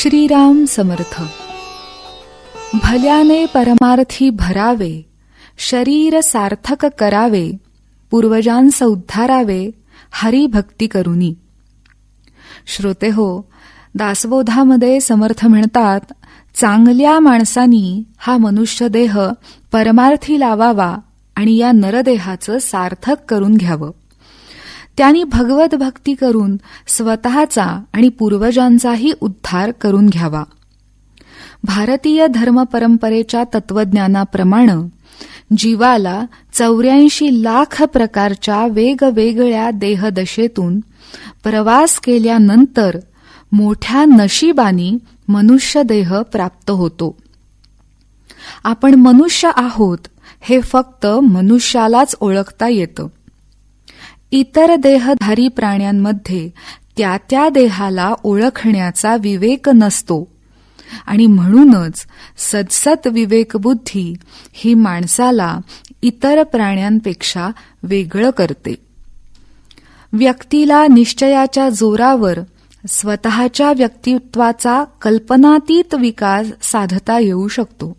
श्रीराम समर्थ. भल्याने परमार्थी भरावे शरीर सार्थक करावे पूर्वजांस उद्धारावे हरिभक्ती करुनी. श्रोते हो दासबोधामध्ये समर्थ म्हणतात चांगल्या माणसानी हा मनुष्य देह परमार्थी लावावा आणि या नरदेहाचं सार्थक करून घ्यावं. त्यांनी भगवत भक्ती करून स्वतःचा आणि पूर्वजांचाही उद्धार करून घ्यावा. भारतीय धर्म परंपरेच्या तत्वज्ञानाप्रमाणे जीवाला चौऱ्याऐंशी लाख प्रकारच्या वेगवेगळ्या देहदशेतून प्रवास केल्यानंतर मोठ्या नशिबानी मनुष्य देह प्राप्त होतो. आपण मनुष्य आहोत हे फक्त मनुष्यालाच ओळखता येतं. इतर देहधारी प्राण्यांमध्ये त्या त्या देहाला ओळखण्याचा विवेक नसतो. आणि म्हणूनच सदसत विवेकबुद्धी ही माणसाला इतर प्राण्यांपेक्षा वेगळं करते. व्यक्तीला निश्चयाच्या जोरावर स्वतःच्या व्यक्तित्वाचा कल्पनातीत विकास साधता येऊ शकतो.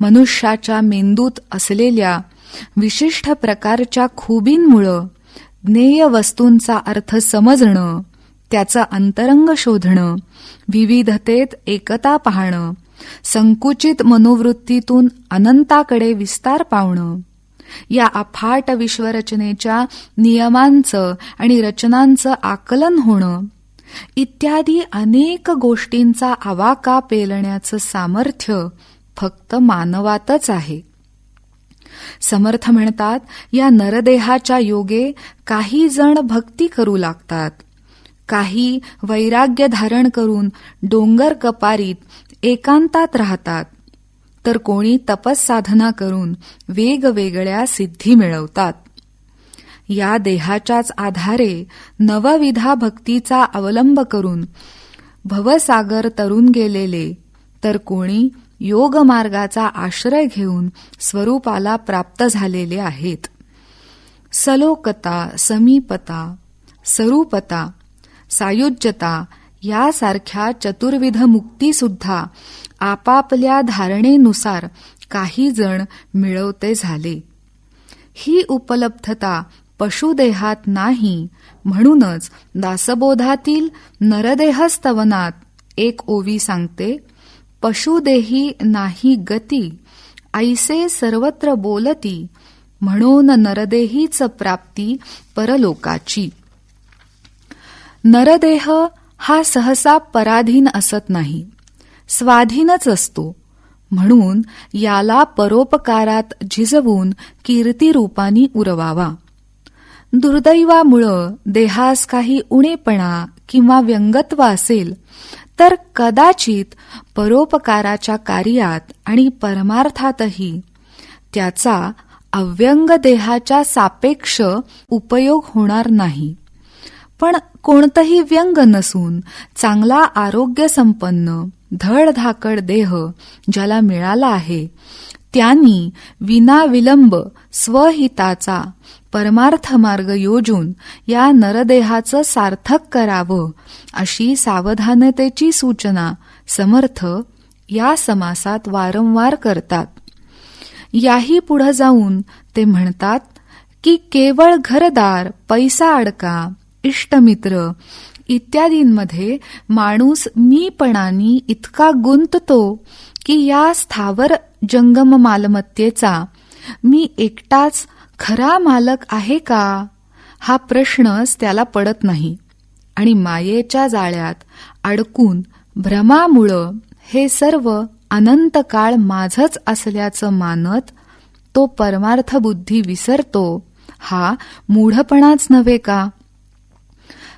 मनुष्याच्या मेंदूत असलेल्या विशिष्ट प्रकारच्या खुबींमुळं ज्ञेय वस्तूंचा अर्थ समजणं त्याचं अंतरंग शोधणं विविधतेत एकता पाहणं संकुचित मनोवृत्तीतून अनंताकडे विस्तार पावणं या अफाट विश्वरचनेच्या नियमांचं आणि रचनांचं आकलन होणं इत्यादी अनेक गोष्टींचा आवाका पेलण्याचं सामर्थ्य फक्त मानवातच आहे. समर्थ म्हणतात या नरदेहाच्या योगे काही जण भक्ती करू लागतात. काही वैराग्य धारण करून डोंगर कपारीत एकांतात राहतात. तर कोणी तपस साधना करून वेगवेगळ्या सिद्धी मिळवतात. या देहाच्याच आधारे नवविधा भक्तीचा अवलंब करून भवसागर तरून गेलेले तर कोणी योग मार्गाचा आश्रय घेऊन स्वरूपाला प्राप्त झालेले आहेत. सलोकता समीपता स्वरूपता सायुज्यता यासारख्या चतुर्विध मुक्तीसुद्धा आपापल्या धारणेनुसार काही जण मिळवते झाले. ही उपलब्धता पशुदेहात नाही म्हणूनच दासबोधातील नरदेहस्तवनात एक ओवी सांगते पशुदेही नाही गती. ऐसे सर्वत्र बोलती म्हणून नरदेहीच प्राप्ती परलोकाची. नरदेह हा सहसा पराधीन असत नाही स्वाधीनच असतो. म्हणून याला परोपकारात झिजवून कीर्तिरूपानी उरवावा. दुर्दैवामुळं देहास काही उणेपणा किंवा व्यंगत्व असेल तर कदाचित परोपकाराच्या कार्यात आणि परमार्थातही त्याचा अव्यंग देहाच्या सापेक्ष उपयोग होणार नाही. पण कोणतंही व्यंग नसून चांगला आरोग्य संपन्न धडधाकड देह ज्याला मिळाला आहे त्यांनी विनाविलंब स्वहिताचा परमार्थ मार्ग योजून या नरदेहाचं सार्थक करावं अशी सावधानतेची सूचना समर्थ या समासात वारंवार करतात. याही पुढे जाऊन ते म्हणतात की केवळ घरदार पैसा अडका इष्टमित्र इत्यादींमध्ये माणूस मीपणानी इतका गुंततो की या स्थावर जंगम मालमत्तेचा मी एकटाच खरा मालक आहे का? हा प्रश्नच त्याला पडत नाही. आणि मायेच्या जाळ्यात अडकून भ्रमामुळं हे सर्व अनंत काळ माझच असल्याचं मानत तो परमार्थ बुद्धी विसरतो हा मूढपणाच नव्हे का?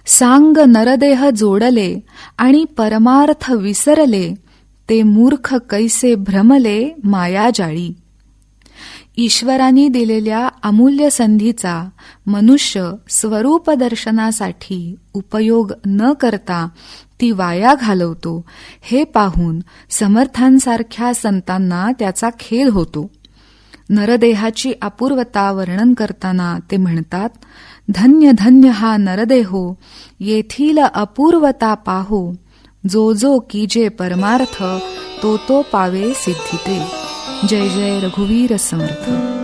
सांग नरदेह जोडले आणि परमार्थ विसरले ते मूर्ख कैसे भ्रमले मायाजाळी? ईश्वरांनी दिलेल्या अमूल्य संधीचा मनुष्य स्वरूप दर्शनासाठी उपयोग न करता ती वाया घालवतो. हे पाहून समर्थांसारख्या संतांना त्याचा खेद होतो. नरदेहाची अपूर्वता वर्णन करताना ते म्हणतात धन्य धन्य हा नरदेहो येथील अपूर्वता पाहो. जो जो कीजे परमार्थ तो तो पावे सिद्धिते. जय जय रघुवीर समर्थ.